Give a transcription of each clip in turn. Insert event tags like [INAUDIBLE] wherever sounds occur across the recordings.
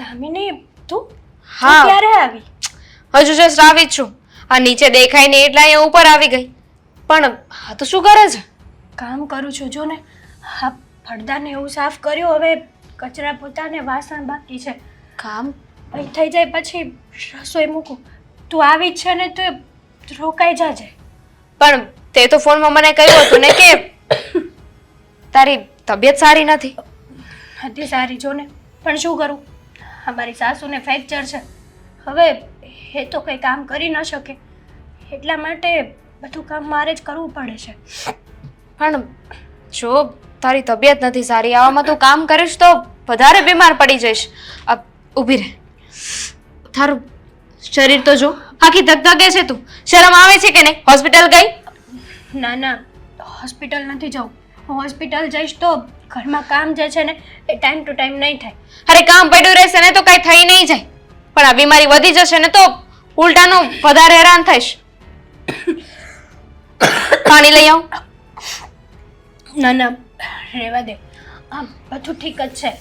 દામિની તું? હા. ક્યારે આવી? હજુ જસ્ટ આવી જ છું. આ નીચે દેખાય ને એટલે અહીંયા ઉપર આવી ગઈ. પણ હા તો શું કરે છે? કામ કરું છું. જો ને હા ફળદાને એવું સાફ કર્યું હવે કચરા પોતાને વાસણ બાકી છે. કામ? અહીં થઈ જાય પછી રસોઈ મૂકું. તું આવી જ છે ને તો રોકાઈ જાજે. પણ તે તો ફોનમાં મને કહ્યું હતું ને કે તારી તબિયત સારી નથી. હતી સારી જો ને. પણ શું કરું? અમારી સાસુને ફ્રેક્ચર છે. હવે એ તો કંઈ કામ કરી ન શકે. એટલા માટે બધું કામ મારે જ કરવું પડે છે. પણ જો તારી તબિયત નથી સારી આવામાં તું કામ કરીશ તો વધારે બીમાર પડી જઈશ. ઊભી રહે. તારું શરીર તો જો આખી ધગધગે છે તું. શરમ આવે છે કે નહીં? હોસ્પિટલ ગઈ? ના ના હોસ્પિટલ નથી જવું. હોસ્પિટલ જઈશ તો ઘરમાં કામ જે છે ને એ ટાઈમ ટુ ટાઈમ નહીં થાય. અરે કામ પડ્યું રહેશે ને તો કઈ થઈ નહીં જાય. પણ આ બીમારી વધી જશે ને તો ઉલટાનું વધારે હેરાન થઈશ. પાણી લઈ આવ. ના ના રહેવા દે. આમ બધું ઠીક જ છે.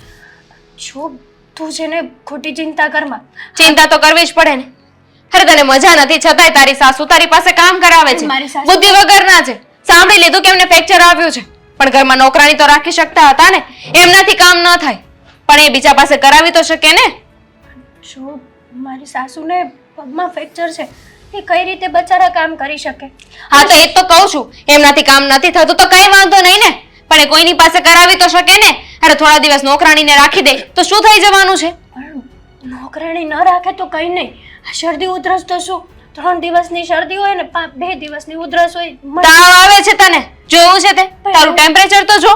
જો તું છે ને ખોટી ચિંતા કરમાં ચિંતા તો કરવી જ પડે ને. અરે તને મજા નથી છતાંય તારી સાસુ તારી પાસે કામ કરાવે છે. મારી વગર ના વગરના છે. સાંભળી લીધું કે એમને ફ્રેક્ચર આવ્યું છે? પણ ઘરમાં નોકરાણી તો રાખી શકતા હતા ને એમનાથી કામ ન થાય. પણ એ બીજા પાસે કરાવી તો શકે ને? જો મારી સાસુને પગમાં ફ્રેક્ચર છે. એ કઈ રીતે બચારા કામ કરી શકે? હા તો એ તો કહું છું. એમનાથી કામ નથી થતું તો કઈ વાંધો નહીં ને. પણ એ કોઈની પાસે કરાવી તો શકે ને? અરે થોડા દિવસ નોકરાણીને રાખી દે તો શું થઈ જવાનું છે? નોકરાણી ન રાખે તો કંઈ નહીં. આ શરદી ઉધરસ તો શું? ત્રણ દિવસની શરદી હોય ને પા- બે દિવસની ઉધરસ હોય તાવ આવે છે તને? જોવું છે તે? તારું ટેમ્પરેચર તો જો.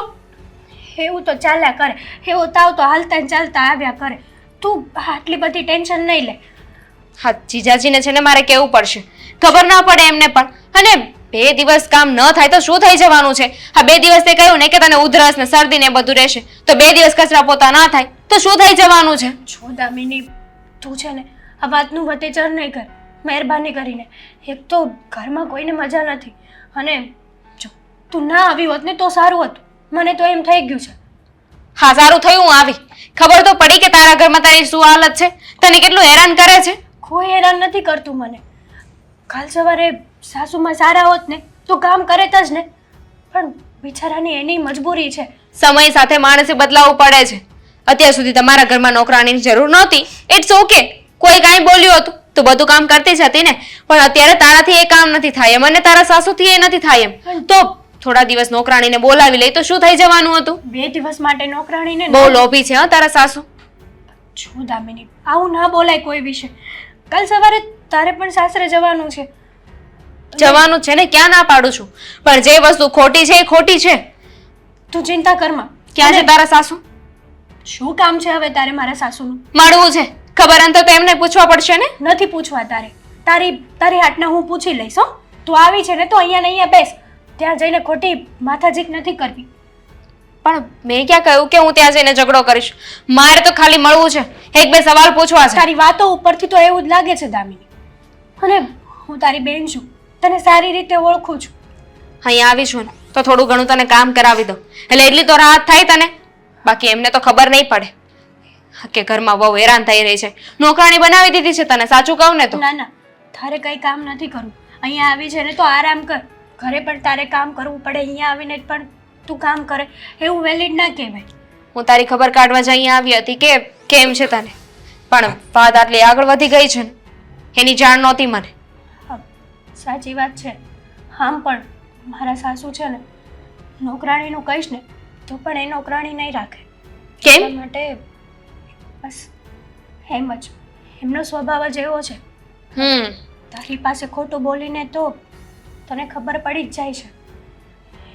એવું તો ચાલ્યા કરે. એવો તાવ તો હાલતા ને ચાલતા આવ્યા કરે. તું આટલી બધી ટેન્શન નહીં લે. હા જીજાજીને છે ને મારે કેવું પડશે? ખબર ના પડે એમને પણ. અને બે દિવસ કામ ન થાય તો શું થઈ જવાનું છે? હા બે દિવસ તે કહ્યું ને કે તને ઉધરસ ને શરદી ને બધું રહેશે. તો બે દિવસ કચરા પોતા ના થાય. તો શું થઈ જવાનું છે? જો દામિની તું છે ને આ વાતનું વતેચર નહીં કર. મહેરબાની કરીને. એક તો ઘરમાં કોઈને મજા નથી. અને જો તું ના આવી હોત ને તો સારું હતું. મને તો એમ થઈ ગયું છે. હા સારું થયું હું આવી. ખબર તો પડી કે તારા ઘરમાં તારી શું હાલત છે? તને કેટલું હેરાન કરે છે? કોઈ હેરાન નથી કરતું મને. કાલ સવારે સાસુમાં સારા હોત ને તો કામ કરે જ ને. પણ બિચારાની એની મજબૂરી છે. સમય સાથે માણસે બદલાવું પડે છે. અત્યાર સુધી તમારા ઘરમાં નોકરાણીની જરૂર નહોતી. ઇટ્સ ઓકે કોઈ કાંઈ બોલ્યું હતું. તો બધું કામ કરતી જ હતી ને. પણ અત્યારે તારાથી એ કામ નથી થાય. એમ અને તારા સાસુથી એ નથી થાય એમ. તો થોડા દિવસ નોકરાણીને બોલાવી લઈ તો શું થઈ જવાનું હતું? બે દિવસ માટે નોકરાણીને બહુ લોભી છે હા તારા સાસુ. છું દામિની આવું ના બોલાય કોઈ વિશે. કાલ સવારે તારે પણ સાસરે જવાનું છે. જવાનું છે ને? ક્યાં ના પાડું છું? પણ જે વસ્તુ ખોટી છે એ ખોટી છે. તું ચિંતા કરમાં ક્યાં છે તારા સાસુ? શું કામ છે હવે તારે મારા સાસુનું? મળવું છે. ખબર અંતર તો એમને પૂછવા પડશે ને? નથી પૂછવા તારે. તારી તારી હાટના હું પૂછી લઈશ હો. તું આવી છે ને તો અહીંયા ને અહીંયા બેસ. ત્યાં જઈને ખોટી માથાજીક નથી કરવી. પણ મેં ક્યાં કહ્યું કે હું ત્યાં જઈને ઝઘડો કરીશ? મારે તો ખાલી મળવું છે. એક બે સવાલ પૂછવા છે. તારી વાતો ઉપરથી તો એવું જ લાગે છે દામિની. અને હું તારી બેન છું. તને સારી રીતે ઓળખું છું. અહીંયા આવી છું ને તો થોડું ઘણું તને કામ કરાવી દઉં. એટલે એટલી તો રાહત થાય તને. બાકી એમને તો ખબર નહીં પડે. કે ઘરમાં બહુ હેરાન થઈ રહી છે. નોકરાણી બનાવી દીધી છે તને સાચું કહું ને તો? ના ના તારે કંઈ કામ નથી કરવું. અહીંયા આવી છે ને તો આરામ કર. ઘરે પણ તારે કામ કરવું પડે અહીંયા આવીને પણ તું કામ કરે. એવું વેલિડ ના કહેવાય. હું તારી ખબર કાઢવા જ અહીંયા આવી હતી કે કેમ છે તને? પણ વાત આટલી આગળ વધી ગઈ છે ને એની જાણ નહોતી મને. સાચી વાત છે. આમ પણ મારા સાસુ છે ને નોકરાણીનું કહીશ ને તો પણ એ નોકરાણી નહીં રાખે. કેમ? માટે બસ એમ જ. એમનો સ્વભાવ જ એવો છે. હમ. તારી પાસે ખોટું બોલીને તો તને ખબર પડી જ જાય છે.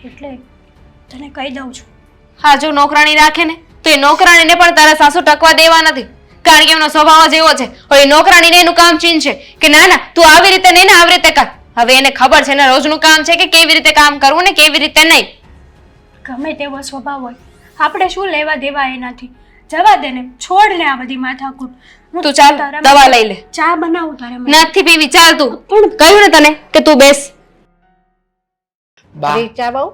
એટલે તને કહી દઉં છું. હા જો નોકરાણી રાખે ને તો એ નોકરાણીને પણ તારા સાસુ ટકવા દેવા નથી. કારણ કે એમનો સ્વભાવ જ એવો છે. હવે નોકરાણીને એનું કામ ચીન છે કે ના ના તું આવી રીતે નહીં ને આવી રીતે કર. હવે એને ખબર છે ને રોજનું કામ છે કે કેવી રીતે કામ કરવું ને કેવી રીતે નહીં. ગમે તેવો સ્વભાવ હોય. આપણે શું લેવા દેવા એનાથી? જવા દે ને છોડ ને આ બધી માથાકૂટ. તું ચાલ દવા લઈ લે. ચા બનાવું તારે. નથી પીવી ચાલ તું. કહ્યું ને તને કે તું બેસ. બા ચા બહુ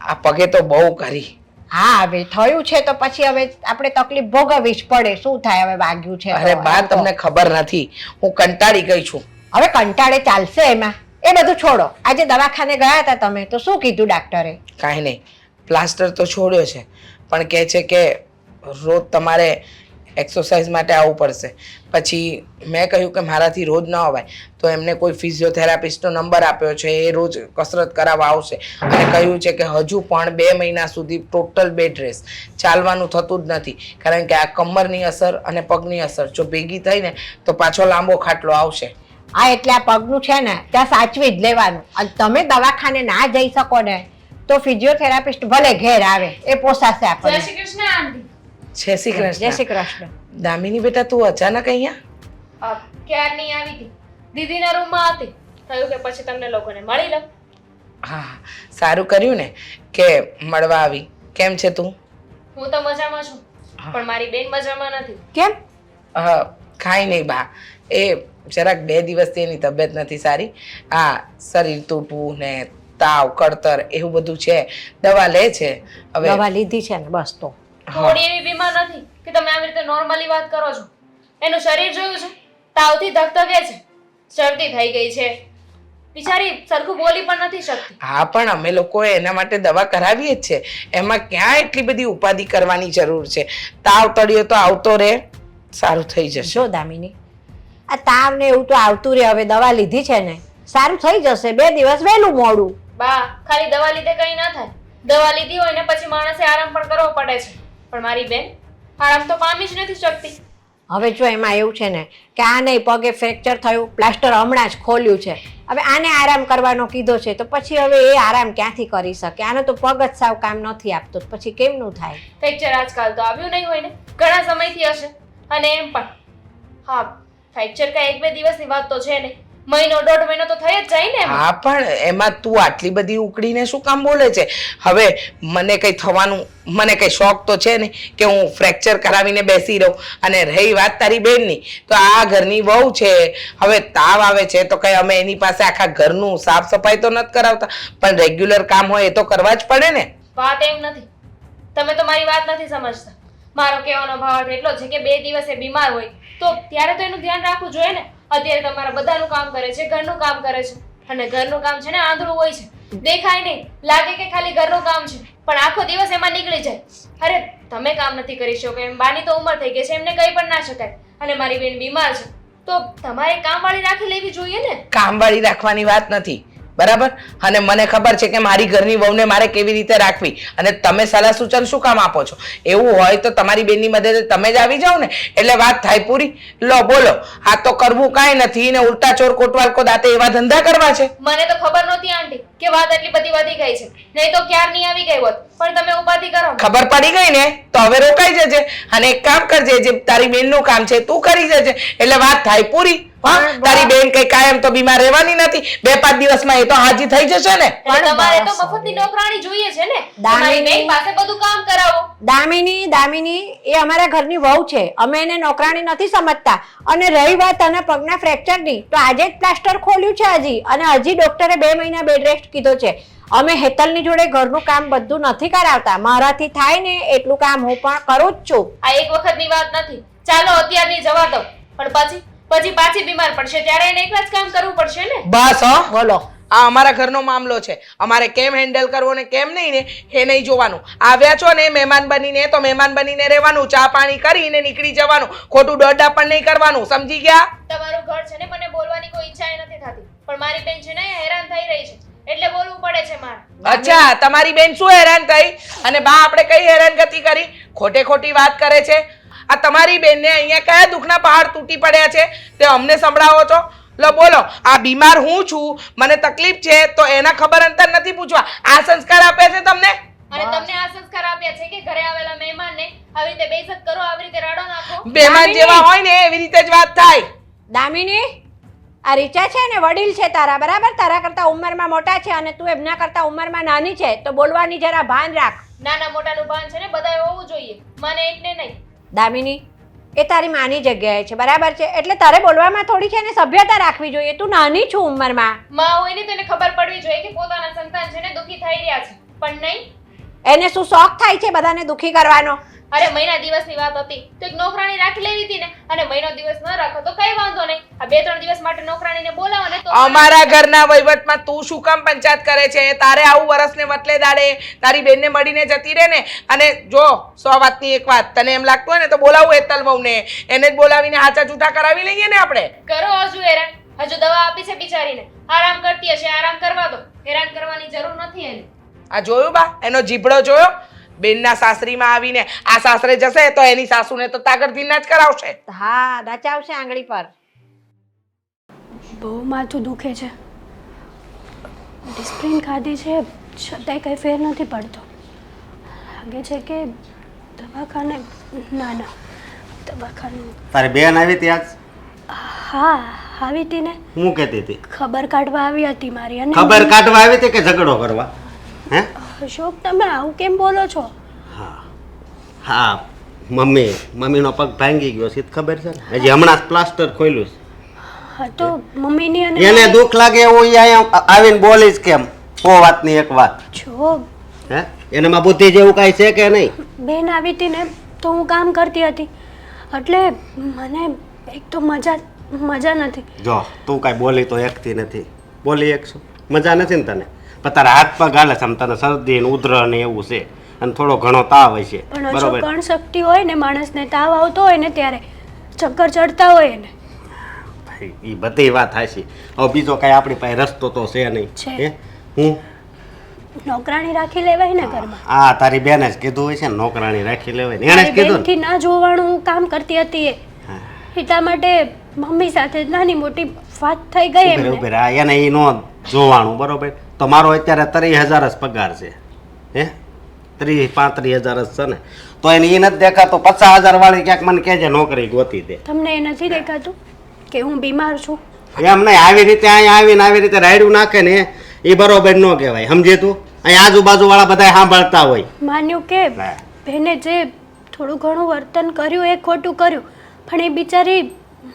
આ પગે તો બહુ કરી. હા હવે થયું છે તો પછી હવે આપણે તકલીફ ભોગવવી જ પડે. શું થાય હવે વાગ્યું છે. અરે બા તમને ખબર નથી. હું કંટાળી ગઈ છું. હવે કંટાળે ચાલશે એમાં. એ બધું છોડો. આજે દવાખાને ગયા હતા તમે. તો શું કીધું ડાક્ટરે? કાંઈ નહીં. પ્લાસ્ટર તો છોડ્યો છે. પણ કહે છે કે રોજ તમારે એક્સરસાઇઝ માટે આવવું પડશે. પછી મેં કહ્યું કે મારાથી રોજ ન અવાય. તો એમને કોઈ ફિઝિયોથેરાપિસ્ટનો નંબર આપ્યો છે એ રોજ કસરત કરાવવા આવશે. અને કહ્યું છે કે હજુ પણ બે મહિના સુધી ટોટલ બેડ રેસ ચાલવાનું થતું જ નથી. કારણ કે આ કમરની અસર અને પગની અસર. જો ભેગી થઈને તો પાછો લાંબો ખાટલો આવશે. આ એટલે આ પગનું છે ને ત્યાં સાચવી જ લેવાનું. અને તમે દવાખાને ના જઈ શકો ને તો ફિઝિયોથેરાપિસ્ટ ભલે ઘેર આવે એ પોસાશે જય શ્રી કૃષ્ણ આંટી. જય શ્રી કૃષ્ણ જય શ્રી કૃષ્ણ. દામિની બેટા તું અચાનક અહીંયા? ક્યારની આવી હતી? દીદીના રૂમમાં હતી. થયું કે પછી તમને લોકોને મળી લઉં હા સારું કર્યું ને કે મળવા આવી. કેમ છે તું? હું તો મજામાં છું. પણ મારી બેન મજામાં નથી. કેમ? કાંઈ નહીં બા. એ જરાક બે દિવસથી એની તબિયત નથી સારી. આ શરીર તૂટવું ને તાવ કળતર એવું બધું છે. દવા લે છે? હવે દવા લીધી છે ને બસ તો. થોડી એવી બીમાર નથી કે તમે આવી રીતે નોર્મલી વાત કરો છો. એનું શરીર જોયું છે તાવથી ધકધકે છે શરદી થઈ ગઈ છે. બિચારી સરખું બોલી પણ નથી શકતી. હા પણ અમે લોકોએ એના માટે દવા કરાવીએ જ છે. એમાં ક્યાં એટલી બધી ઉપાધિ કરવાની જરૂર છે? તાવ તળિયો તો આવતો રહે સારું થઈ જશે. જો દામિની આ તાવ ને એવું તો આવતું રહે હવે દવા લીધી છે ને સારું થઈ જશે બે દિવસ વહેલું મોડું. બા ખાલી દવા લીધે કંઈ ના થાય. દવા લીધી હોય ને પછી માણસે આરામ પણ કરવો પડે છે. પણ મારી બેન આરામ તો પામી જ નથી શકતી. હવે જો એમાં એવું છે ને કે આ નહીં પગે ફ્રેક્ચર થયું પ્લાસ્ટર હમણાં જ ખોલ્યું છે. હવે આને આરામ કરવાનો કીધો છે તો પછી હવે એ આરામ ક્યાંથી કરી શકે? આનો તો પગ જ સાવ કામ નથી આપતો પછી કેમનું થાય? ફ્રેક્ચર આજકાલ તો આવ્યું નહીં હોય ને ઘણા સમયથી હશે. અને એમ પણ. હા ફ્રેક્ચર કાંઈ એક બે દિવસની વાત તો છે નહીં. મહિનો દોઢ મહિનો તો થઈ જ જાય ને હા પણ એમાં તું આટલી બધી ઉકળીને શું કામ બોલે છે? હવે મને કઈ થવાનું મને કઈ શોખ તો છે નહીં કે હું ફ્રેક્ચર કરાવીને બેસી રહું. અને રહી વાત તારી બેનની તો આ ઘરની વહુ છે. હવે તાવ આવે છે તો કઈ અમે એની પાસે આખા ઘરનું સાફ સફાઈ તો નથી કરાવતા પણ રેગ્યુલર કામ હોય એ તો કરવા જ પડે ને. વાત એમ નથી. તમે તો મારી વાત નથી સમજતા. મારો કહેવાનો ભાવ એટલો છે કે બે દિવસે બીમાર હોય તો ત્યારે તો એનું ધ્યાન રાખવું જોઈએ ને. અત્યારે તમારા બધાનું કામ કરે છે, ઘરનું કામ કરે છે. અને ઘરનું કામ છે ને આંધળું હોય છે. દેખાય નહીં, લાગે કે ખાલી ઘરનું કામ છે, પણ આખો દિવસ એમાં નીકળી જાય. અરે, તમે કામ નથી કરી શકો એમ બાની તો ઉંમર થઈ ગઈ છે, એમને કંઈ પણ ના શકાય. અને મારી બેન બીમાર છે. તો તમારે કામવાળી રાખી લેવી જોઈએ ને? કામવાળી રાખવાની વાત નથી. બરાબર? અને મને ખબર છે કે મારી ઘરની વહુને મારે કેવી રીતે રાખવી? અને તમે સલાહ સૂચન શું કામ આપો છો? એવું હોય તો તમારી બેનની મદદે તમે જ આવી જાઓ ને? એટલે વાત થાય પૂરી. લો બોલો. આ તો કરવું કાંઈ નથી ને ઉલટા ચોર કોટવાલ કો દાતે એવા ધંધા કરવા છે? મને તો ખબર નહોતી આંટી કે વાત એટલી બધી વધી ગઈ છે. નહીં તો ક્યારની આવી ગઈ હોત? પણ તમે ઉપાધી કરો ખબર પડી ગઈ ને? તો હવે રોકાઈ જજે. અને એક કામ કરજે જે તારી બેનનું કામ છે તું કરી જજે. એટલે વાત થાય પૂરી. તારી બેન કઈ કાયમ તો બીમાર રહેવાની નથી. બે પાંચ દિવસમાં એ તો હાજી થઈ જશે ને. પણ તમારે તો મફતની નોકરાણી જોઈએ છે ને. દામિની- તમારી બેન પાસે બધું કામ કરાવો. દામિની દામિની એ અમારા ઘરની વહુ છે. અમે એને નોકરાણી નથી સમજતા. અને રહી વાત આના પગના ફ્રેક્ચરની તો આજે જ પ્લાસ્ટર ખોલ્યું છે હજી. અને હજી ડોક્ટરે બે મહિના બેડ રેસ્ટ કીધો છે. અમે હેતલની જોડે ઘરનું કામ બધું નથી કરાવતા. મારાથી થાય ને એટલું કામ હું પણ કરું જ છું. આ એક વખતની વાત નથી. ચાલો અત્યારની જવા દો. પણ પછી પછી પાછી બીમાર પડશે ત્યારે એને એકલા જ કામ કરવું પડશે ને? બસ હો. બોલો. આ અમારા ઘરનો મામલો છે. અમારે કેમ હેન્ડલ કરવો ને કેમ નહીં ને એ નહીં જોવાનું. આવ્યા છો ને મહેમાન બનીને તો મહેમાન બનીને રહેવાનું ચા પાણી કરીને નીકળી જવાનું. ખોટું દોડા પણ નહીં કરવાનું સમજી ગયા? તમારું ઘર છે ને મને બોલવાની કોઈ ઈચ્છા નથી થતી. પણ મારી બેન છે ને હેરાન થઈ રહી છે. એટલે બોલવું પડે છે મારે. અચ્છા તમારી બેન શું હેરાન થઈ? અને બા આપણે કઈ હેરાનગતિ કરી? ખોટે ખોટી વાત કરે છે? આ તમારી બેનને અહીંયા કયા દુઃખના પહાડ તૂટી પડ્યા છે તે અમને સંભળાવો છો? લો બોલો આ બીમાર હું છું? મને તકલીફ છે તો એના ખબર અંતર નથી પૂછવા. આ સંસ્કાર આપે છે તમને? અને તમને આ સંસ્કાર આપ્યા છે કે ઘરે આવેલા મહેમાનને આવી રીતે બેઇજ્જત કરો આવી રીતે રાડો નાખો? મહેમાન જેવા હોય ને એવી રીતે જ વાત થાય. દામિની આ રીચા છે ને વડીલ છે તારા બરાબર? તારા કરતા ઉંમરમાં મોટા છે અને તું એમના કરતા ઉંમરમાં નાની છે તો બોલવાની જરા ભાન રાખ. નાના મોટાનું ભાન છે ને બધા હોવું જોઈએ. મને એકને નહીં. દામિની એ તારી માની જગ્યાએ છે બરાબર છે? એટલે તારે બોલવામાં થોડી છે ને સભ્યતા રાખવી જોઈએ. તું નાની છું ઉંમરમાં. માં હોય ને તેને ખબર પડવી જોઈએ કે પોતાના સંતાન છે ને દુખી થઈ રહ્યા છે. પણ નહીં. એને શું શોખ થાય છે બધાને દુખી કરવાનો? અરે મહિના દિવસની વાત હતી તો એક નોકરાણી રાખી લેવી હતી ને અને મહિનો દિવસ ન રાખો તો કઈ વાંધો નહીં. આ બે ત્રણ દિવસ માટે નોકરાણીને બોલાવો ને તો અમારા ઘરના વહીવટમાં તું શું કામ પંચાયત કરે છે? તારે આવું વરસને વટલે દાડે તારી બેનને મળીને જતી રહે ને? અને જો સો વાતની એક વાત તને એમ લાગતું હોય ને તો બોલાવું એતલ વહુને. એને જ બોલાવીને હાચા જૂઠા કરાવી લઈએ ને આપણે? કરો હજુ હેરાન. હજુ દવા આપી છે બિચારીને. આરામ કરતી હશે આરામ કરવા દો. હેરાન કરવાની જરૂર નથી એને. આ જોયું બા? એનો જીભડો જોયો? બેનના સાસરીમાં આવીને આ સાસરે જશે તો એની સાસુને તો તાગડથી જ કરાવશે. હા નચાવશે આંગળી પર. બહુ માથું દુખે છે. ડિસ્પ્રિન ખાધી છે છતાંય કંઈ ફેર નથી પડતો. લાગે છે કે દવાખાને ના ના દવાખાનું. તારે બેન આવી ત્યાં હા આવી હતી ને. હું કહેતી હતી? ખબર કાઢવા આવી હતી મારી અને ખબર કાઢવા આવી હતી કે ઝઘડો કરવા? હે? અશોક તમે આવું કેમ બોલો છો? હા. હા મમ્મી મમ્મીનો પગ ભાંગી ગયો છે ખબર છે ને? હજી હમણાં જ પ્લાસ્ટર ખોલ્યું હા તો મમ્મીની અને એને દુઃખ લાગે એવું ઈ અહીંયા આવીને બોલીશ કેમ? કો વાતની એક વાત? જો હે? એનામાં બુદ્ધિ જેવું કાંઈ છે કે નહીં? બેન આવી હતી ને તો હું કામ કરતી હતી. એટલે મને એક તો મજા મજા નથી. જો તું કાંઈ બોલી તો એકથી નથી. બોલી એકશું મજા નથી ને તને? પણ તારા હાથ પગ હાલે છે આમ તને શરદી ને ઉધર ને એવું છે. અને થોડો ઘણો તાવ હશે. પણ બરોબર. કણ શક્તિ હોય ને માણસને તાવ આવતો હોય ને ત્યારે ચક્કર ચડતા હોય ને. એ બધી વાત હાશી હવે બીજો કાંઈ આપણી પાસે રસ્તો તો છે નહીં. છે. હે? હું? નોકરાણી રાખી લેવાય ને ઘરમાં. આ તારી બેને જ કીધું હોય છે ને નોકરાણી રાખી લેવાય ને. એણે જ મારી કીધું ને. બેનથી ના જોવાનું હું કામ કરતી હતી એ. હા. એટલા માટે મમ્મી સાથે નાની મોટી વાત થઈ ગઈ ઊભી એમને. ઊભી આ એને એ નો જોવાનું બરોબર. તો મારો અત્યારે ત્રીસ હજાર જ પગાર છે. હે? ત્રીસ પાંત્રીસ હજાર જ છે ને. તો એને એ નથી દેખાતો. પચાસ હજાર વાળી ક્યાંક મને કહેજે નોકરી ગોતી દે. તમને એ નથી દેખાતું કે હું બીમાર છું? એમ નહીં. આવી રીતે અહીંયા આવીને આવી રીતે રાયડું નાખે ને એ બરોબર ન કહેવાય. સમજે તું? અહીં આજુબાજુ વાળા બધા સાંભળતા હોય. માન્યું કે. બેને જે થોડું ઘણું વર્તન કર્યું એ ખોટું કર્યું. પણ એ બિચારી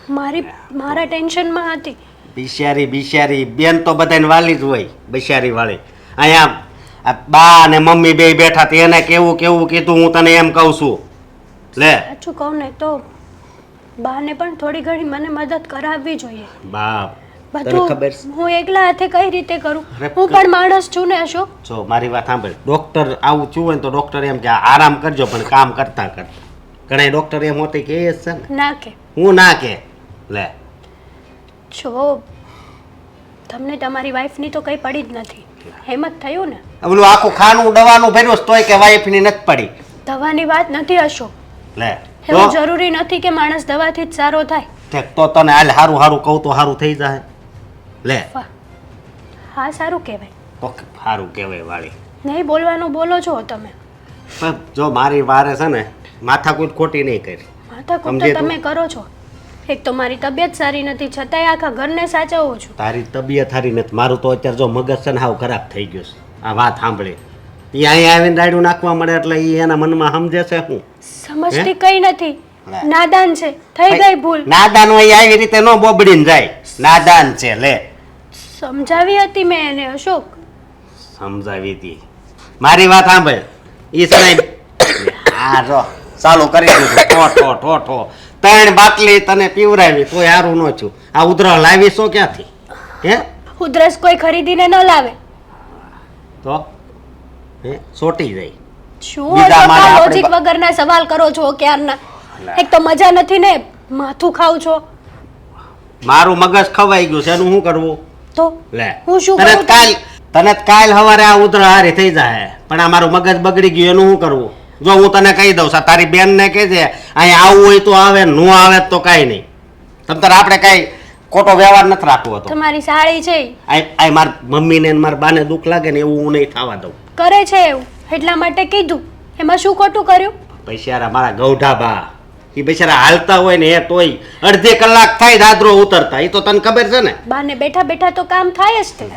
મારી મારા ટેન્શનમાં હતી. બિચારી બિશારી. બેન તો બધાને વાલી જ હોય બિશારી વાળી અહીંયા આ બા અને મમ્મી બે બેઠા તે એને કેવું કેવું કીધું હું તને એમ કહું છું. લે. સાચું કહું ને તો બાને પણ થોડી ઘણી મને મદદ કરાવવી જોઈએ. બાપ છે? બધું હું એકલા હાથે કઈ રીતે કરું? હું પણ માણસ છું ને અશોક. જો મારી વાત સાંભળ. ડોક્ટર આવું થયું હોય ને તો ડોક્ટર એમ કે આરામ કરજો પણ કામ કરતા કરતા. ઘણા ડોક્ટર એમ હોતી કે છે ના કે. હું ના કે. લે. જો તમને તમારી વાઈફની તો કંઈ પડી જ નથી. એમ જ થયું ને? ઓલું આખું ખાનું દવાનું ભર્યું તોય કે વાઈફની નથી પડી. દવાની વાત નથી હશો લે એવું જરૂરી નથી કે માણસ દવાથી જ સારો થાય. તો તને હાલ હારું હારું કહું તો હારું થઈ જાય. લે. હા સારું કહેવાય. તો સારું કહેવાય વાળી. નહીં બોલવાનું બોલો છો તમે. જો મારી વારે છે ને માથાકૂટ ખોટી નહીં કરી. માથા તો? તમે કરો છો. એક તો મારી તબિયત સારી નથી છતાંય આખા ઘરને સાચવું છું. તારી તબિયત સારી નથી મારું તો અત્યારે જો મગજ છે ને હાવ ખરાબ થઈ ગયું છે. આ વાત સાંભળે. એ અહીં આવીને રાયડું નાખવા મળે એટલે એ એના મનમાં સમજે છે હું સમજતી કઈ નથી. નાદાન છે થઈ ગઈ ભૂલ. નાદાન હોય આવી રીતે નો બોબડીને જાય. નાદાન છે લે. સમજાવી હતી મેં એને અશોક. સમજાવી હતી. મારી વાત સાંભળ. ઈ સાહેબ [COUGHS] આ જો ચાલુ કરી દીધું. ઠો ઠો ઠો ઠો. ત્રણ બાટલી તને પીવરાવી તોય હારું ન છું આ ઉધરસ લાવી છો ક્યાંથી? હે? ઉધરસ કોઈ ખરીદીને ન લાવે. તો? હે? સોટી જાય. શું લોજિક વગરના સવાલ કરો છો ક્યારના? એક તો મજા નથી ને માથું ખાવ છો. મારું મગજ ખવાઈ ગયું છે એનું શું કરવું? તો લે. હું શું તને કાલ તને કાલ હવારે આ ઉધરસ હારી થઈ જાય પણ આ મારું મગજ બગડી ગયું એનું શું કરવું? જો હું તને કહી દઉં સા તારી બેનને કહેજે છે અહીંયા આવવું હોય તો આવે ન આવે તો કાંઈ નહીં. તમ તારે આપણે કાંઈ ખોટો વ્યવહાર નથી રાખવો હતો. તમારી સાળી છે. આ માર મમ્મીને ને મારા બાને દુઃખ લાગે ને એવું હું નહીં થવા દઉં. કરે છે એવું. એટલા માટે કીધું. એમાં શું ખોટું કર્યું? પૈસારા મારા ગૌઢા બા એ બિચારા હાલતા હોય ને એ તોય અડધી કલાક થાય દાદરો ઉતરતા. એ તો તને ખબર છે ને? બાને બેઠા બેઠા તો કામ થાય જ તે.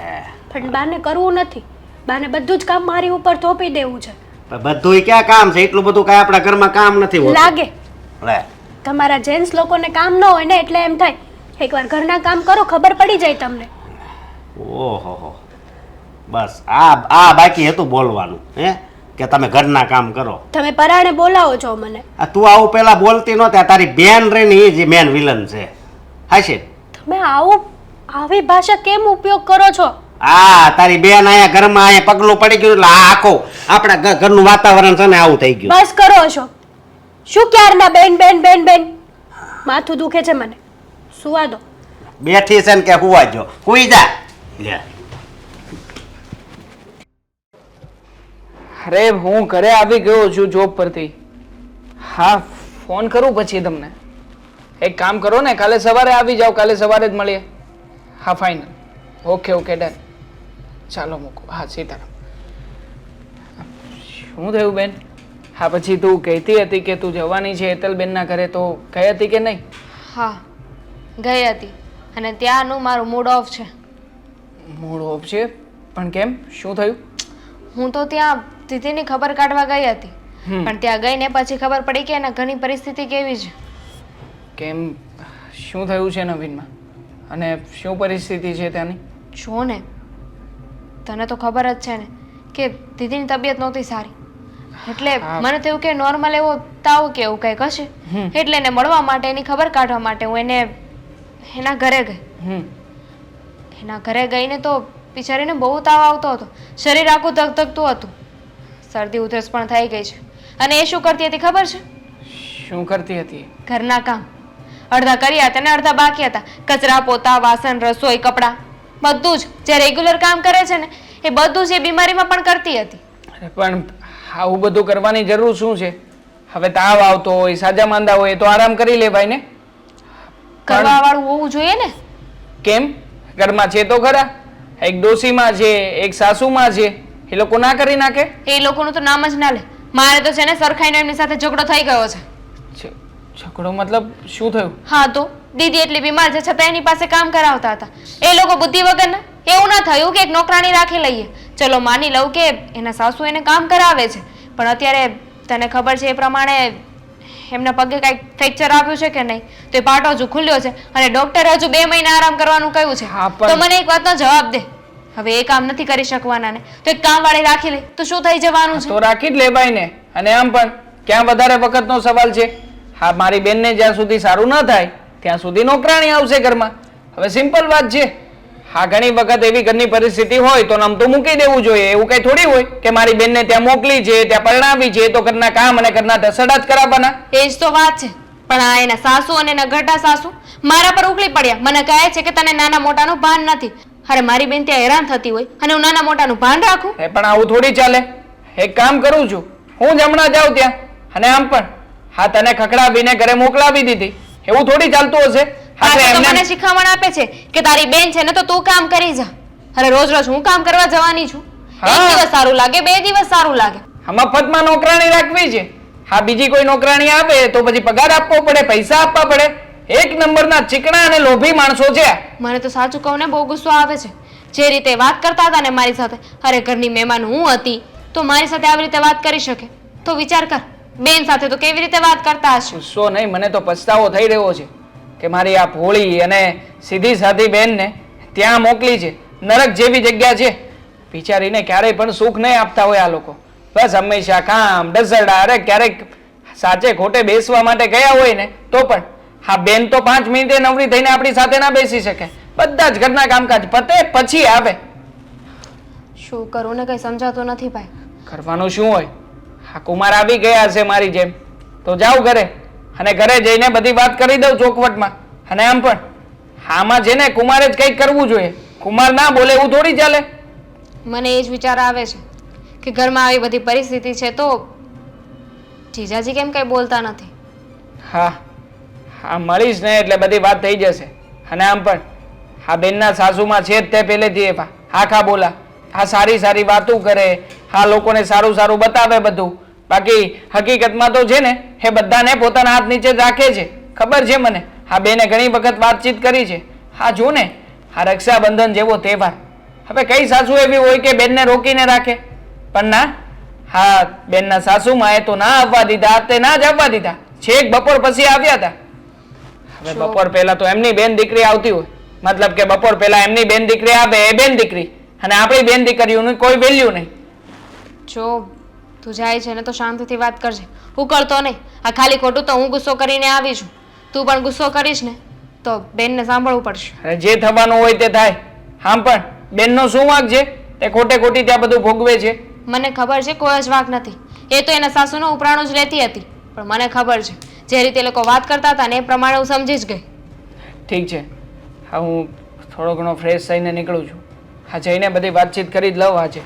પણ બાને કરવું નથી. બાને બધું જ કામ મારી ઉપર થોપી દેવું છે. બધુંય ક્યાં કામ છે? એટલું બધું કાંઈ આપણા ઘરમાં કામ નથી હોતું. લાગે. લે. તમારા જેન્ટ્સ લોકોને કામ ન હોય ને એટલે એમ થાય. એકવાર ઘરના કામ કરો ખબર પડી જાય તમને. ઓહો હો. બસ આ આ બાકી હતું બોલવાનું હે? કે તમે ઘરના કામ કરો. તમે પરાણે બોલાવો છો મને. આ તું આવું પેલા બોલતી નહોતી આ તારી બેન રહીને એ જ મેન વિલન છે. હાશે તમે આવું આવી ભાષા કેમ ઉપયોગ કરો છો? આ તારી બેન અહીંયા ઘરમાં અહીંયા પગલું પડી ગયું એટલે આ આખો આપણા ઘરનું વાતાવરણ છે ને આવું થઈ ગયું. બસ કરો છો શું ક્યારના બેન બેન બેન બેન? માથું દુખે છે મને. સુવા દો. બેઠી છે ને કે હુવા જો. હુઈ જા. લે. અરે હું ઘરે આવી ગયો છું જોબ પરથી. હા ફોન કરું પછી તમને. એક કામ કરો ને કાલે સવારે આવી જાઓ કાલે સવારે જ મળીએ. હા ફાઇનલ ઓકે ઓકે ડન ચાલો મૂકો. હા સીતારામ. શું થયું બેન? હા પછી તું કહેતી હતી કે તું જવાની છે એતલબેનના ઘરે તો કહી હતી કે નહીં? હા ગઈ હતી. અને ત્યાંનું મારું મૂડ ઓફ છે. મૂડ ઓફ છે? પણ કેમ? શું થયું? હું તો ત્યાં સ્થિતિની ખબર કાઢવા ગઈ હતી. પણ ત્યાં ગઈને પછી ખબર પડી કે એના ઘરની પરિસ્થિતિ કેવી છે. કેમ? શું થયું છે નવીનમાં? અને શું પરિસ્થિતિ છે ત્યાંની? જો ને તને તો ખબર જ છે ને કે દીદીની તબિયત નહોતી સારી. એટલે. મને થયું કે નોર્મલ એવો તાવ કે એવું કંઈક હશે. એટલે એને મળવા માટે એની ખબર કાઢવા માટે હું એને એના ઘરે ગઈ. એના ઘરે ગઈને તો બિચારીને બહુ તાવ આવતો હતો. શરીર આખું ધગધગતું હતું. શરદી ઉધરસ પણ થઈ ગઈ છે. અને એ શું કરતી હતી ખબર છે? શું કરતી હતી? ઘરના કામ. અડધા કર્યા હતા ને અડધા બાકી હતા. કચરા પોતા વાસણ રસોઈ કપડાં. બધું જ. જે રેગ્યુલર કામ કરે છે ને એ બધું જ એ બીમારીમાં પણ કરતી હતી. અરે પણ આવું બધું કરવાની જરૂર શું છે? હવે તાવ આવતો હોય સાજા માંદા હોય તો આરામ કરી લેવાય ને કરવા વાળું હોવું જોઈએ ને? કેમ? ઘરમાં છે તો ખરા. એક ડોશીમાં છે એક સાસુમાં છે. એ લોકો ના કરી નાખે? એ લોકોનું તો નામ જ ના લે. મારે તો છે ને સરખાઈને એમની સાથે ઝઘડો થઈ ગયો છે છે- ઝઘડો મતલબ શું થયું? હા તો દીદી એટલી બીમાર છે છતાં એની પાસે કામ કરાવતા હતા. એ લોકો બુદ્ધિ વગરના એવું ના થયું કે એક નોકરાણી રાખી લઈએ. ચલો માની લઉં કે એના સાસુ એને કામ કરાવે છે. પણ અત્યારે તને ખબર છે એ પ્રમાણે એમના પગે કાંઈક ફ્રેક્ચર આવ્યું છે કે નહીં? તો એ પાટો હજુ ખુલ્યો છે અને ડોક્ટરે હજુ બે મહિના આરામ કરવાનું કહ્યું છે. હા, તો મને એક વાતનો જવાબ દે. હવે એ કામ નથી કરી શકવાના ને. તો એક કામ વાળી રાખી લે. તો શું થઈ જવાનું છે? તો રાખી જ લેવાય ને અને આમ પણ ક્યાં વધારે વખતનો સવાલ છે? હા મારી બેનને જ્યાં સુધી સારું ન થાય ત્યાં સુધી નોકરાણી આવશે ઘરમાં. હવે સિમ્પલ વાત છે. હા ઘણી વખત એવી ઘરની પરિસ્થિતિ હોય તો નામ તો મૂકી દેવું જોઈએ. એવું કઈ થોડી હોય કે મારી બેનને ત્યાં મોકલી છે ત્યાં પરણાવી છે તો ઘરના કામ અને ઘરના ધસડા જ કરાવવાના? એ જ તો વાત છે. પણ આ એના સાસુ અને એના ઘટા સાસુ મારા પર ઉકળી પડ્યા. મને કહે છે કે તને નાના મોટાનું ભાન નથી. અરે મારી બેન ત્યાં હેરાન થતી હોય અને હું નાના મોટાનું ભાન રાખું? એ પણ આવું થોડી ચાલે. એક કામ કરું છું. હું જ હમણાં જાઉં ત્યાં. અને આમ પણ. હા તને ખકડાવીને ઘરે મોકલાવી દીધી. એવું થોડી ચાલતું હશે? હા તો એમને મને શીખામણ આપે છે કે તારી બેન છે ને તો તું કામ કરી જા. અરે રોજ રોજ હું કામ કરવા જવાની છું. એક દિવસ સારું લાગે બે દિવસ સારું લાગે. આ મફતમાં નોકરાણી રાખવી છે. હા બીજી કોઈ નોકરાણી આવે તો પછી પગાર આપવો પડે પૈસા આપવા પડે. એક નંબરના ચીકણા અને લોભી માણસો છે. મને તો સાચું કહું ને બહુ ગુસ્સો આવે છે. જે રીતે વાત કરતા હતા ને મારી સાથે અરે ઘરની મહેમાન હું હતી તો મારી સાથે આવી રીતે વાત કરી શકે. તો વિચાર કર. બેન સાથે તો કેવી રીતે વાત કરતા હશો? ગુસ્સો નહીં મને તો પછતાવો થઈ રહ્યો છે કે મારી આ ભોળી અને સીધી સાધી બેનને ત્યાં મોકલી છે નરક જેવી જગ્યા છે. બિચારીને ક્યારેય પણ સુખ નહીં આપતા હોય આ લોકો. બસ હંમેશા કામ ડઝરડા અરે ક્યારેક સાચે ખોટે બેસવા માટે ગયા હોય ને તો પણ હા બેન તો પાંચ મિનિટે નવરી થઈને આપણી સાથે ના બેસી શકે. બધા જ ઘરના કામકાજ પતે પછી આવે. શું કરું ને કઈ સમજાતું નથી ભાઈ. કરવાનું શું હોય? હા કુમાર આવી ગયા હશે મારી જેમ. તો જાઉં ઘરે. અને ઘરે જઈને બધી વાત કરી દઉં ચોકવટમાં અને આમ પણ. આમાં છે ને કુમારે જ કંઈક કરવું જોઈએ. કુમાર ના બોલે એવું થોડી ચાલે. મને એ જ વિચાર આવે છે કે ઘરમાં આવી બધી પરિસ્થિતિ છે તો જીજાજી કેમ કંઈ બોલતા નથી? હા હા મળીશ ને એટલે બધી વાત થઈ જશે. અને આમ પણ. હા બેનના સાસુમાં છે જ તે પહેલેથી એ આખા બોલા. હા સારી સારી વાતો કરે હા લોકોને સારું સારું બતાવે બધું. બાકી હકીકતમાં તો છે ને એ બધાને પોતાના હાથ નીચે જ રાખે છે. ખબર છે મને? હા બેને ઘણી વખત વાતચીત કરી છે. હા જો ને આ રક્ષાબંધન જેવો તહેવાર. હવે કઈ સાસુ એવી હોય કે બેનને રોકીને રાખે? પણ ના હા બેનના સાસુમાં એ તો ના આવવા દીધા તે ના જ આવવા દીધા. છેક બપોર પછી આવ્યા હતા હવે બપોર પહેલા તો એમની બેન દીકરી આવતી હોય. મતલબ કે બપોર પહેલા એમની બેન દીકરી આવે એ બેન દીકરી. અને આપણી બેન દીકરીઓની કોઈ વેલ્યુ નહીં. જો તું જાય છે ને તો શાંતિથી વાત કરજે. ઉકળતો નહીં. આ ખાલી ખોટું તો હું ગુસ્સો કરીને આવી છું. તું પણ ગુસ્સો કરીશ ને તો બેનને સાંભળવું પડશે. અને જે થવાનું હોય તે થાય. આમ પણ બેનનો શું વાંક છે? તે ખોટે ખોટી ત્યાં બધું ભોગવે છે. મને ખબર છે કોઈ જ વાંક નથી. એ તો એના સાસુનો ઉપરાણું જ લેતી હતી. પણ મને ખબર છે. જે રીતે લોકો વાત કરતા હતા ને એ પ્રમાણે હું સમજી જ ગઈ. ઠીક છે. હા હું થોડો ઘણો ફ્રેશ થઈને નીકળું છું. હા જઈને બધી વાતચીત કરી જ લઉં આજે.